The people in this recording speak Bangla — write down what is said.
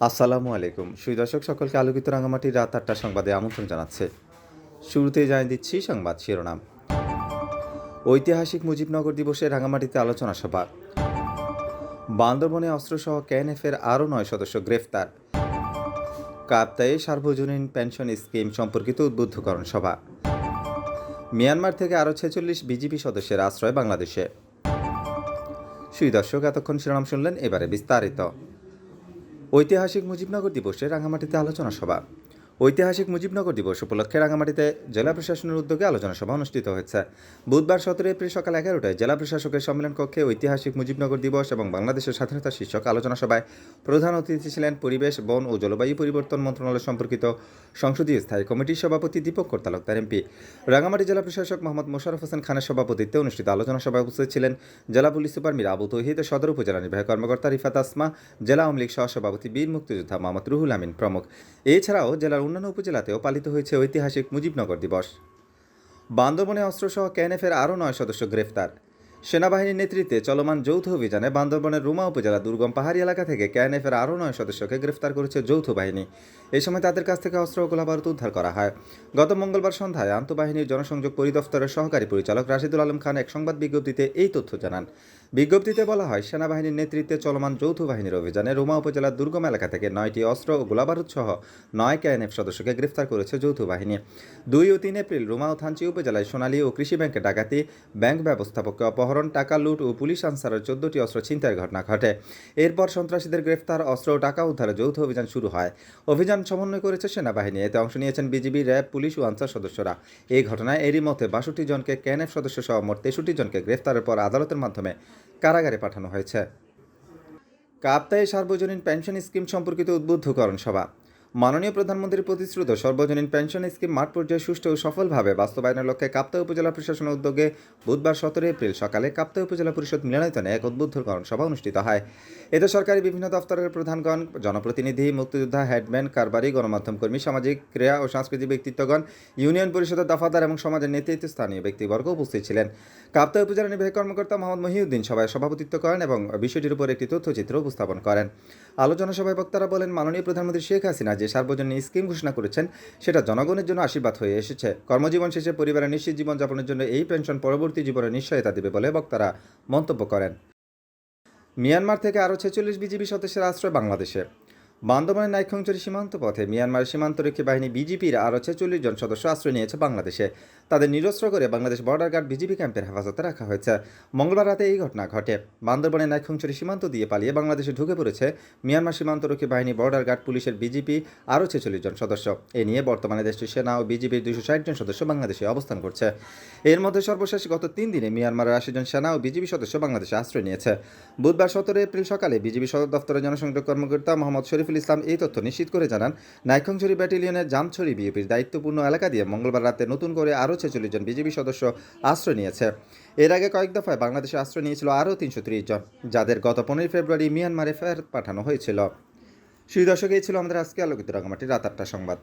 আসসালামু আলাইকুম। সুই দর্শক সকলকে আলোকিত রাঙামাটির রাত আটটা সংবাদে আমন্ত্রণ জানাচ্ছে। শুরুতেই জানিয়ে দিচ্ছি সংবাদ শিরোনাম। ঐতিহাসিক মুজিবনগর দিবসে রাঙামাটিতে আলোচনা সভা। বান্দরবনে অস্ত্রসহ কেএনএফের আরও নয় সদস্য গ্রেফতার। কাপ্তায়ে সার্বজনীন পেনশন স্কিম সম্পর্কিত উদ্বুদ্ধকরণ সভা। মিয়ানমার থেকে আরও ছেচল্লিশ বিজিপি সদস্যের আশ্রয় বাংলাদেশে। সুই দর্শক এতক্ষণ শিরোনাম শুনলেন, এবারে বিস্তারিত। ঐতিহাসিক মুজিবনগর দিবসে রাঙামাটিতে আলোচনা সভা। ঐতিহাসিক মুজিবনগর দিবস উপলক্ষে রাঙামাটিতে জেলা প্রশাসনের উদ্যোগে আলোচনা সভা অনুষ্ঠিত হয়েছে। বুধবার সতেরো এপ্রিল সকাল এগারোটায় জেলা প্রশাসকের সম্মেলন কক্ষে ঐতিহাসিক মুজিবনগর দিবস এবং বাংলাদেশের স্বাধীনতা শীর্ষক আলোচনা সভায় প্রধান অতিথি ছিলেন পরিবেশ, বন ও জলবায়ু পরিবর্তন মন্ত্রণালয় সম্পর্কিত সংসদীয় স্থায়ী কমিটির সভাপতি দীপক করতালকতার এমপি। রাঙামাটি জেলা প্রশাসক মোহাম্মদ মোশারফ হোসেন খানের সভাপতিত্বে অনুষ্ঠিত আলোচনা সভায় উপস্থিত ছিলেন জেলা পুলিশ সুপার মীর আবু তহিদ, সদর উপজেলা নির্বাহী কর্মকর্তা রিফাত আসমা, জেলা আওয়ামী লীগ সহসভাপতি বীর মুক্তিযোদ্ধা মোহাম্মদ রুহুল আমিন প্রমুখ। এছাড়াও জেলার অন্যান্য উপজেলাতেও পালিত হয়েছে ঐতিহাসিক মুজিবনগর দিবস। বান্দরবনে অস্ত্রসহ কেএনএফের আরও নয় সদস্য গ্রেফতার। সেনাবাহিনীর নেতৃত্বে চলমান যৌথ অভিযানে বান্দরবনের রুমা উপজেলা দুর্গম পাহাড়ি এলাকা থেকে কেএনএফের আরও নয় সদস্যকে গ্রেফতার করেছে যৌথ বাহিনী। এই সময় তাদের কাছ থেকে অস্ত্র ও গোলাবারুদ উদ্ধার করা হয়। গত মঙ্গলবার সন্ধ্যায় আন্তঃবাহিনীর জনসংযোগ পরিদপ্তরের সহকারী পরিচালক রাশিদুল আলম খান এক সংবাদ বিজ্ঞপ্তিতে এই তথ্য জানান। বিজ্ঞপ্তিতে বলা হয়, সেনাবাহিনীর নেতৃত্বে চলমান যৌথ বাহিনীর অভিযানে রুমা উপজেলার দুর্গম এলাকা থেকে নয়টি অস্ত্র ও গোলাবারুদ সহ নয় কেএনএফ সদস্যকে গ্রেফতার করেছে যৌথ বাহিনী। দুই ও তিন এপ্রিল রুমা ও থানচি উপজেলায় সোনালী ও কৃষি ব্যাংকে ডাকাতি, ব্যাংক ব্যবস্থাপককে অপহরণ টাকা লুট ও পুলিশ আনসারের চোদ্দটি অস্ত্র ছিনতাইয়ের ঘটনা ঘটে। এরপর সন্ত্রাসীদের গ্রেফতার, অস্ত্র ও টাকা উদ্ধারে যৌথ অভিযান শুরু হয়। অভিযান সমন্বয় করেছে সেনাবাহিনী। এতে অংশ নিয়েছেন বিজিবি, র্যাব, পুলিশ ও আনসার সদস্যরা। এই ঘটনায় এরই মধ্যে বাষট্টি জনকে কেএনএফ সদস্য সহ মোট তেষট্টি জনকে গ্রেফতারের পর আদালতের মাধ্যমে কারাগারে পাঠানো হয়েছে। কাপ্তায়ে সার্বজনীন পেনশন স্কিম সম্পর্কিত উদ্বুদ্ধকরণ সভা। মাননীয় প্রধানমন্ত্রীর প্রতিশ্রুত সর্বজনীন পেনশন স্কিম মাঠ পর্যায়ে সুষ্ঠু ও সফলভাবে বাস্তবায়নের লক্ষ্যে কাপ্তাই উপজেলা প্রশাসনের উদ্যোগে বুধবার সতেরো এপ্রিল সকালে কাপ্তাই উপজেলা পরিষদ মিলনায়তনে এক উদ্বুদ্ধকরণ সভা অনুষ্ঠিত হয়। এতে সরকারি বিভিন্ন দপ্তরের প্রধানগণ, জনপ্রতিনিধি, মুক্তিযোদ্ধা, হেডম্যান, কারবারি, গণমাধ্যম কর্মী, সামাজিক, ক্রীড়া ও সাংস্কৃতিক ব্যক্তিত্বগণ, ইউনিয়ন পরিষদের দফাদার এবং সমাজের নেতৃত্বস্থানীয় ব্যক্তিবর্গ উপস্থিত ছিলেন। কাপ্তাই উপজেলা নির্বাহী কর্মকর্তা মোহাম্মদ মহিউদ্দিন সভায় সভাপতিত্ব করেন এবং বিষয়টির উপর একটি তথ্যচিত্র উপস্থাপন করেন। আলোচনা সভায় বক্তারা বলেন, মাননীয় প্রধানমন্ত্রী শেখ হাসিনা যে সার্বজনীন স্কিম ঘোষণা করেছেন, সেটা জনগণের জন্য আশীর্বাদ হয়ে এসেছে। কর্মজীবন শেষে পরিবারের নিশ্চিত জীবনযাপনের জন্য এই পেনশন পরবর্তী জীবনে নিশ্চয়তা দেবে বলে বক্তারা মন্তব্য করেন। মিয়ানমার থেকে আরও ছেচল্লিশ বিজিবি সদস্যের আশ্রয় বাংলাদেশে। বান্দরবানের নাইখংচুরি সীমান্ত পথে মিয়ানমার সীমান্তরক্ষী বাহিনী বিজিপির আরও ছেচল্লিশ জন সদস্য আশ্রয় নিয়েছে বাংলাদেশে। তাদের নিরস্ত্র করে বাংলাদেশ বর্ডার গার্ড বিজিবি ক্যাম্পের হেফাজতে রাখা হয়েছে। মঙ্গলবার রাতে এই ঘটনা ঘটে। বান্দরবানের নাইখংচুরি সীমান্ত দিয়ে পালিয়ে বাংলাদেশে ঢুকে পড়েছে মিয়ানমার সীমান্তরক্ষী বাহিনী বর্ডার গার্ড পুলিশের বিজিপি আরও ছেচল্লিশ জন সদস্য। এ নিয়ে বর্তমানে দেশটির সেনা ও বিজিবির দুশো ষাট জন সদস্য বাংলাদেশে অবস্থান করছে। এর মধ্যে সর্বশেষ গত তিন দিনে মিয়ানমারের আশি জন সেনা ও বিজিবি সদস্য বাংলাদেশে আশ্রয় নিয়েছে। বুধবার সতেরো এপ্রিল সকালে বিজিবি সদর দপ্তরের জনসংযোগ কর্মকর্তা মোহাম্মদ শরীফুল ইসলাম এই তথ্য নিশ্চিত করে জানান নাইখংছড়ি ব্যাটালিয়নের জামছড়ি বিএপির দায়িত্বপূর্ণ এলাকা দিয়ে মঙ্গলবার রাতে নতুন করে আরও ছেচল্লিশ জন বিজেপি সদস্য আশ্রয় নিয়েছে। এর আগে কয়েক দফায় বাংলাদেশে আশ্রয় নিয়েছিল আরও তিনশো ত্রিশ জন, যাদের গত পনেরোই ফেব্রুয়ারি মিয়ানমারে ফেরত পাঠানো হয়েছিল। সেই দর্শকেই ছিল আমাদের আজকে আলোকিত রাঙামাটির রাত আটটা সংবাদ।